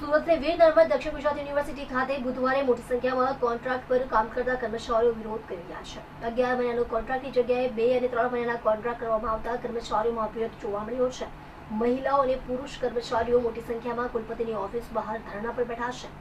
સુરતની વીર નર્મદ દક્ષિણ ગુજરાત યુનિવર્સિટી ખાતે બુધવારે મોટી સંખ્યામાં કોન્ટ્રાક્ટ પર કામ કરતા કર્મચારીઓ વિરોધ કરી રહ્યા છે. અગિયાર મહિનાનો કોન્ટ્રાક્ટની જગ્યાએ બે અને ત્રણ મહિનાના કોન્ટ્રાક્ટ કરવામાં આવતા કર્મચારીઓમાં વિરોધ જોવા મળ્યો છે. મહિલાઓ અને પુરુષ કર્મચારીઓ મોટી સંખ્યામાં કુલપતિની ઓફિસ બહાર ધરણા પર બેઠા છે.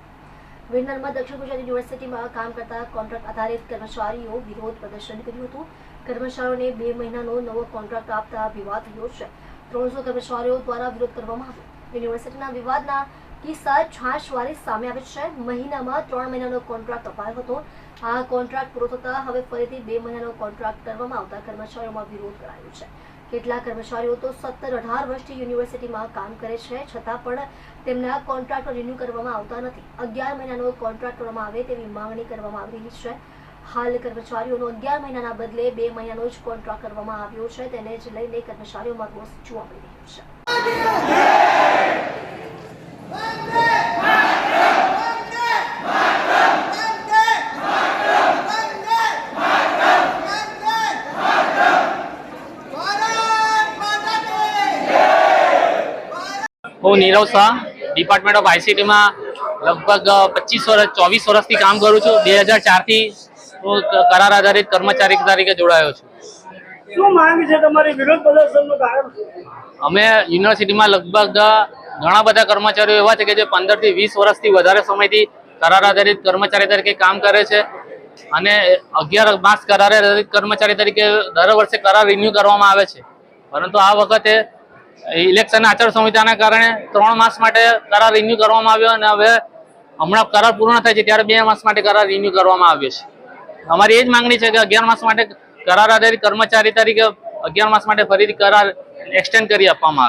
વીર નર્મદ દક્ષિણ ગુજરાત યુનિવર્સિટીમાં કામ કરતા કોન્ટ્રાક્ટ આધારિત કર્મચારીઓ વિરોધ પ્રદર્શન કર્યું હતું. કર્મચારીઓને બે મહિનાનો નવો કોન્ટ્રાક્ટ આપતા વિવાદ થયો છે. ત્રણસો કર્મચારીઓ દ્વારા વિરોધ કરવામાં આવ્યો. યુનિવર્સિટીના વિવાદના કિસ્સા છાશવારે સામે આવે છે. મહિનામાં ત્રણ મહિનાનો કોન્ટ્રાક્ટ અપાયો હતો. આ કોન્ટ્રાક્ટ પૂરો થતા હવે ફરીથી બે મહિનાનો કોન્ટ્રાક્ટ કરવામાં આવતા કર્મચારીઓમાં વિરોધ કરાયો છે. કેટલા કર્મચારીઓ તો સત્તર અઢાર વર્ષથી યુનિવર્સિટીમાં કામ કરે છે, છતાં પણ તેમના કોન્ટ્રાક્ટ રિન્યુ કરવામાં આવતા નથી. અગિયાર મહિનાનો કોન્ટ્રાક્ટ કરવામાં આવે તેવી માંગણી કરવામાં આવી રહી છે. હાલ કર્મચારીઓનો અગિયાર મહિનાના બદલે બે મહિનાનો જ કોન્ટ્રાક્ટ કરવામાં આવ્યો છે. તેને જ લઈને કર્મચારીઓમાં રોષ જોવા મળી રહ્યો છે. હું નીરવ શાહ ડિપાર્ટમેન્ટ ઓફ આઈસીટીમાં લગભગ પચીસ વર્ષ ચોવીસ વર્ષથી કામ કરું છું. બે હજાર ચારથી હું કરાર આધારિત કર્મચારી તરીકે જોડાયો છું. શું માંગ છે તમારી? વિરોધ પ્રદર્શનનું શું? અમે યુનિવર્સિટીમાં લગભગ ઘણા બધા કર્મચારીઓ એવા છે કે જે પંદરથી વીસ વર્ષથી વધારે સમયથી કરાર આધારિત કર્મચારી તરીકે કામ કરે છે. અને અગિયાર માસ કરાર આધારિત કર્મચારી તરીકે દર વર્ષે કરાર રિન્યુ કરવામાં આવે છે. પરંતુ આ વખતે ઇલેક્શન આચાર સંહિતાના કારણે ત્રણ માસ માટે કરાર રિન્યુ કરવામાં આવ્યો અને હવે હમણાં કરાર પૂર્ણ થાય છે ત્યારે બે માસ માટે કરાર રિન્યુ કરવામાં આવ્યો છે. અમારી એ જ માંગણી છે કે અગિયાર માસ માટે કરાર આધારિત કર્મચારી તરીકે અગિયાર માસ માટે ફરીથી કરાર એક્સટેન્ડ કરી આપવામાં આવે.